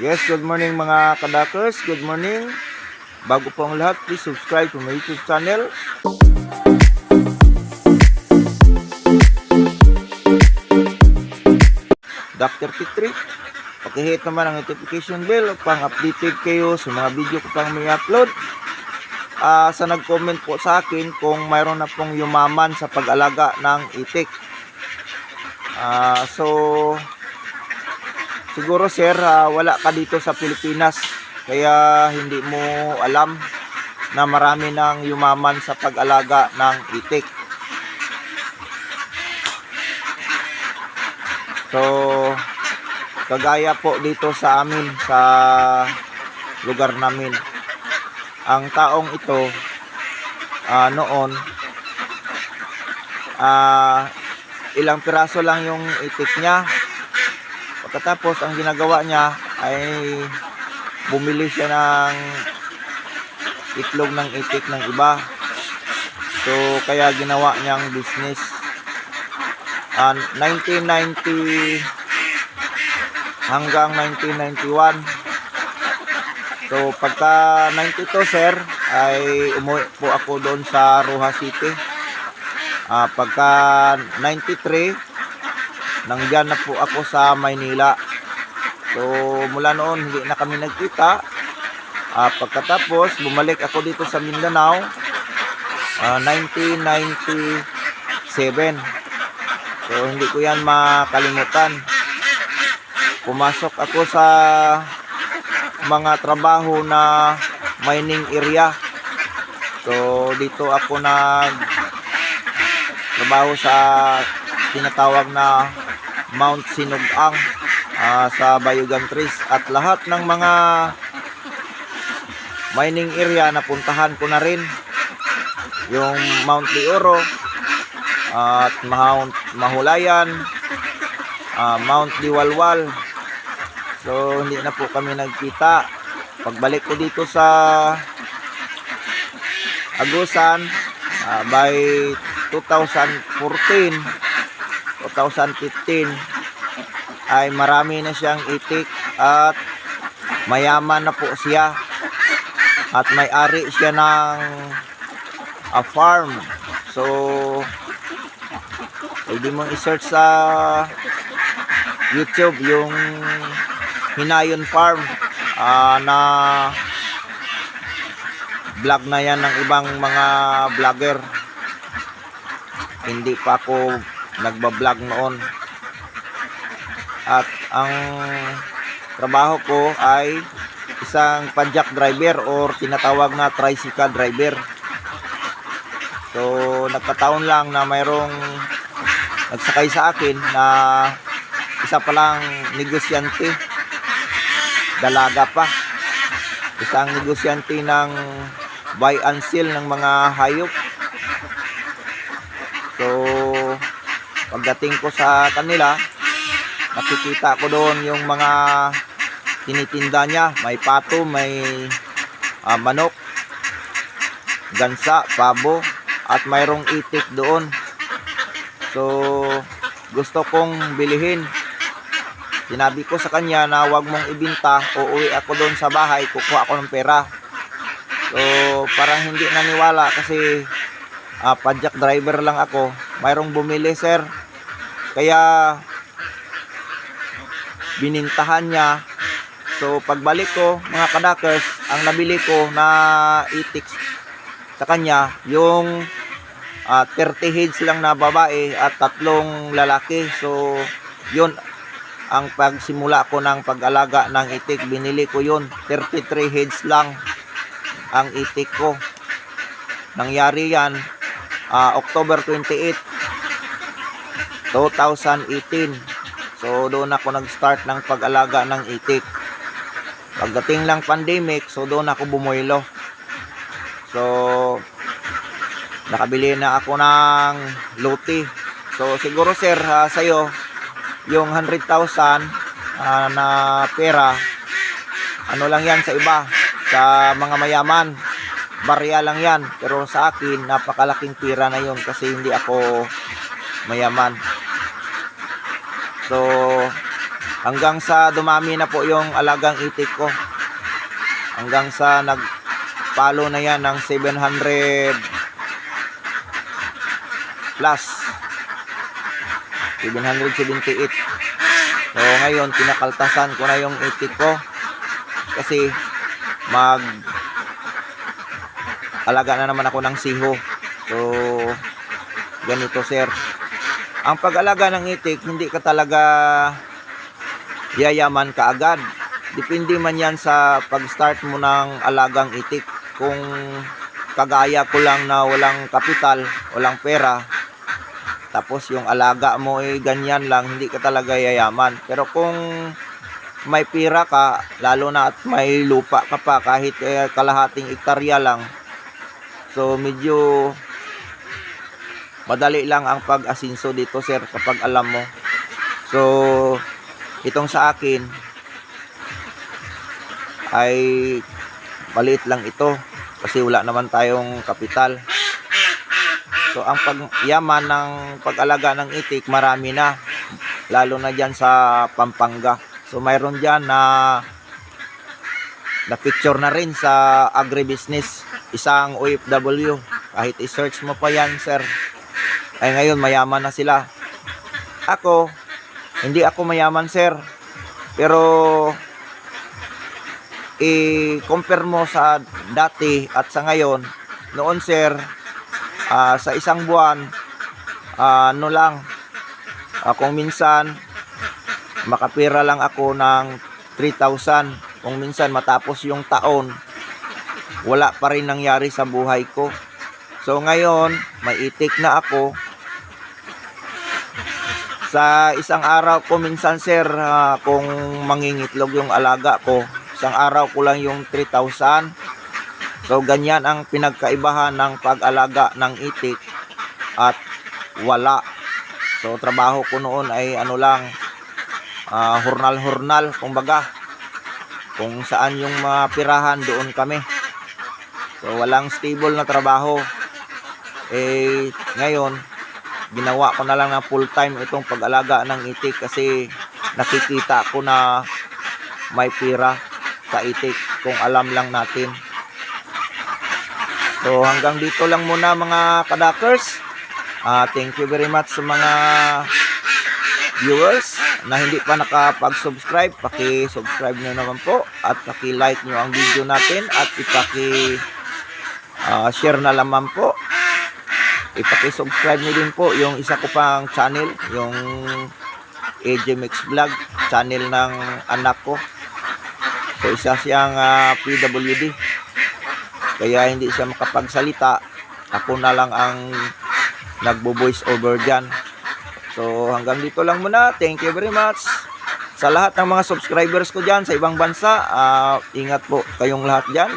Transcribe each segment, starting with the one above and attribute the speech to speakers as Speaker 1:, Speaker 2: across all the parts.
Speaker 1: Yes, good morning mga kadakers. Good morning. Bago po ang lahat, please subscribe to my YouTube channel. Dr. Titri. Pakihit naman ang notification bell upang updated kayo sa mga video ko pang may upload. Ah, sa nag-comment po sa akin kung mayroon na pong yumaman sa pag-alaga ng itik. Ah, so siguro sir, ah, wala ka dito sa Pilipinas kaya hindi mo alam na marami nang yumaman sa pag-alaga ng itik. So, kagaya po dito sa amin sa lugar namin. Ang taong ito ah, noon ah, ilang piraso lang yung itik niya. Pagkatapos ang ginagawa niya ay bumili siya ng itlog ng itik ng iba. So kaya ginawa niyang business. Ah, 1990 hanggang 1991 So pagka 92 sir ay umuwi po ako doon sa Roja City. Ah pagka 93 nangdiyan na po ako sa Maynila. So mula noon hindi na kami nagkita. Ah pagkatapos bumalik ako dito sa Mindanao ah, 1997. So hindi ko yan makalimutan. Pumasok ako sa mga trabaho na mining area. So dito ako nag trabaho sa tinatawag na Mount Sinugang ah, sa Bayugan Trees at lahat ng mga mining area na puntahan ko na rin yung Mount Lioro at Mount Mahulayan ah, Mount Liwalwal So hindi na po kami nagkita. Pagbalik ko dito sa Agusan ah, by 2014 2015 ay marami na siyang itik at mayaman na po siya. At may-ari siya ng a farm. So pwede mong i-search sa YouTube yung Hinayon Farm. Ah, na vlog na yan ng ibang mga vlogger. Hindi pa ako nagbablog noon. At ang trabaho ko ay isang padjak driver or tinatawag na tricycle driver. So nagkataon lang na mayroong nagsakay sa akin na isa palang negosyante. Dalaga pa. Isang negosyante ng buy and sell ng mga hayop. So pagdating ko sa kanila nakikita ko doon yung mga tinitinda niya may pato may ah, manok gansa, pabo at mayroong itik doon so gusto kong bilihin Sinabi ko sa kanya na wag mong ibinta, uuwi ako doon sa bahay, kukuha ako ng pera. So, parang hindi naniwala kasi ah, padjak driver lang ako. Mayroong bumili, sir. Kaya binintahan niya. So, pagbalik ko, mga kadakers, ang nabili ko na itik sa kanya, yung ah, 30 heads lang na babae at tatlong lalaki. So, yun ang pagsimula ko ng pag-alaga ng itik, binili ko yun. 33 heads lang ang itik ko. Nangyari yan ah, October 28, 2018. So doon ako nag-start ng pag-alaga ng itik. Pagdating lang pandemic, so doon ako bumuelo. So nakabili na ako ng luti. So siguro sir, ah, sa'yo, yung 100,000 ah, na pera ano lang yan sa iba sa mga mayaman barya lang yan pero sa akin napakalaking pera na yun kasi hindi ako mayaman so hanggang sa dumami na po yung alagang itik ko. Hanggang sa nagpalo na yan ng 700 plus. 778. So ngayon, kinakaltasan ko na yung itik ko. Kasi mag alaga na naman ako ng siho. So, ganito sir. Ang pag-alaga ng itik, hindi ka talaga yayaman kaagad. Depende man yan sa pag-start mo ng alagang itik. Kung kagaya ko lang na walang kapital, walang pera, tapos yung alaga mo ay ganyan lang, hindi ka talaga yayaman. Pero kung may pira ka, lalo na at may lupa ka pa, kahit eh, kalahating ektarya lang, so medyo madali lang ang pag-asinso dito sir kapag alam mo. So, itong sa akin ay maliit lang ito kasi wala naman tayong kapital. So, ang pagyaman ng pag-alaga ng itik, marami na. Lalo na dyan sa Pampanga. So, mayroon dyan na na picture na rin sa agribusiness. Isang OFW. Kahit i-search mo pa yan, sir. Ay ngayon, mayaman na sila. Ako, hindi ako mayaman, sir. Pero, i-compare mo sa dati at sa ngayon, noon, sir, ah, sa isang buwan, ah, ano lang, ah, kung minsan, makapira lang ako ng 3,000. Kung minsan matapos yung taon, wala pa rin nangyari sa buhay ko. So ngayon, may itik na ako. Sa isang araw ko minsan sir, ah, kung mangingitlog yung alaga ko, isang araw ko lang yung 3,000. So ganyan ang pinagkaibahan ng pag-alaga ng itik at wala. So trabaho ko noon ay ano lang, ah, hurnal-hurnal, kumbaga. Kung saan yung mga pirahan, doon kami. So walang stable na trabaho. Eh ngayon, ginawa ko na lang ng full time itong pag-alaga ng itik kasi nakikita ko na may pira sa itik kung alam lang natin. So hanggang dito lang muna mga kadakers. Ah, thank you very much sa mga viewers na hindi pa nakapag-subscribe, paki-subscribe nyo naman po at paki-like nyo ang video natin at ipaki ah, share na lamang po. Ipaki-subscribe nyo din po yung isa ko pang channel, yung AJ Mix Vlog, channel ng anak ko. So isa siyang ah, PWD. Kaya hindi siya makapagsalita. Ako na lang ang nagbo-voice over dyan. So hanggang dito lang muna. Thank you very much. Sa lahat ng mga subscribers ko dyan sa ibang bansa, ah, ingat po kayong lahat dyan.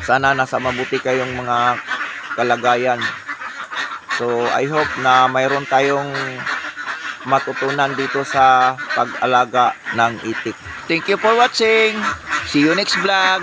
Speaker 1: Sana nasa mabuti kayong mga kalagayan. So I hope na mayroon tayong matutunan dito sa pag-alaga ng itik. Thank you for watching. See you next vlog.